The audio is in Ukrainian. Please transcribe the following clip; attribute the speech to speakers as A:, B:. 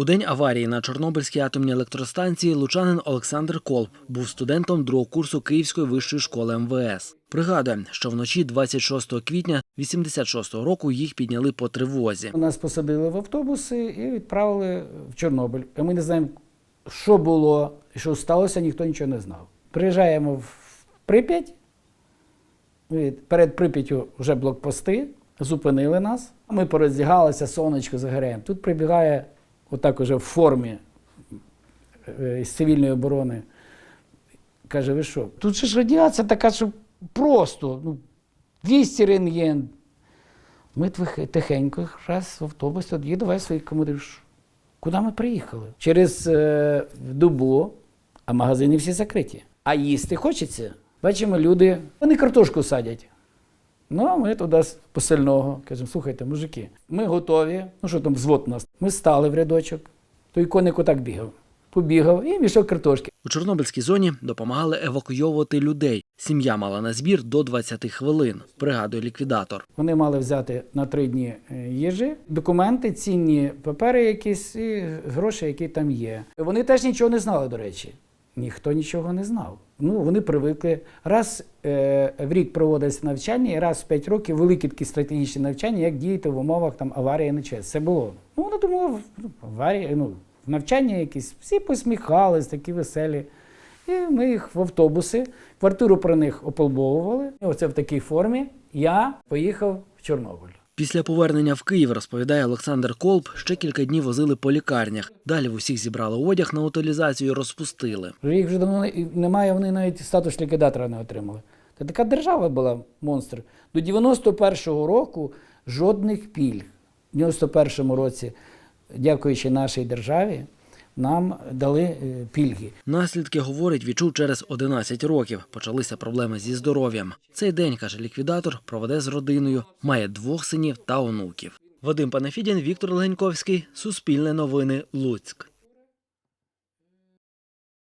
A: У день аварії на Чорнобильській атомній електростанції лучанин Олександр Колб був студентом другого курсу Київської вищої школи МВС. Пригадує, що вночі 26 квітня 86-го року їх підняли по тривозі.
B: Нас посадили в автобуси і відправили в Чорнобиль. Ми не знаємо, що було що сталося, ніхто нічого не знав. Приїжджаємо в Прип'ять. Перед Прип'яттю вже блокпости, зупинили нас. Ми пороздягалися, сонечко загораємо. Тут прибігає отак уже в формі е, з цивільної оборони. Каже, ви що? Тут же ж радіація така, що просто ну, 200 рентген, ми тихенько раз в автобус тоді їду, давай своїх командирів. Куди ми приїхали? Через е, добу, а магазини всі закриті. А їсти хочеться. Бачимо, люди, вони картошку садять. Ну, а ми туди з посильного кажемо, слухайте, мужики, ми готові. Ну що там, взвод у нас? Ми стали в рядочок. Той коник отак бігав. Побігав і мішок картошки.
A: У Чорнобильській зоні допомагали евакуйовувати людей. Сім'я мала на збір до 20 хвилин, пригадує ліквідатор.
B: Вони мали взяти на три дні е, їжі, документи, цінні папери якісь і гроші, які там є. Вони теж нічого не знали, до речі. Ніхто нічого не знав. Ну, вони привикли. Раз е, в рік проводиться навчання, і раз в п'ять років великі такі стратегічні навчання, як діяти в умовах там, аварії на ЧАЕС. Це було. Ну, вони думали, ну, аварія, ну, навчання якісь, всі посміхались, такі веселі. І ми їх в автобуси, квартиру про них ополбовували. І оце в такій формі я поїхав в Чорнобиль.
A: Після повернення в Київ, розповідає Олександр Колб, ще кілька днів возили по лікарнях. Далі в усіх зібрали одяг на утилізацію і розпустили.
B: Їх вже давно немає, вони навіть статус ліквідатора не отримали. Та така держава була монстр. До 91-го року жодних пільг. В 91-му році, дякуючи нашій державі, нам дали е, пільги.
A: Наслідки, говорить, відчув через 11 років. Почалися проблеми зі здоров'ям. Цей день, каже ліквідатор, проведе з родиною, має двох синів та онуків. Вадим Панафідін, Віктор Леньковський, Суспільне новини, Луцьк.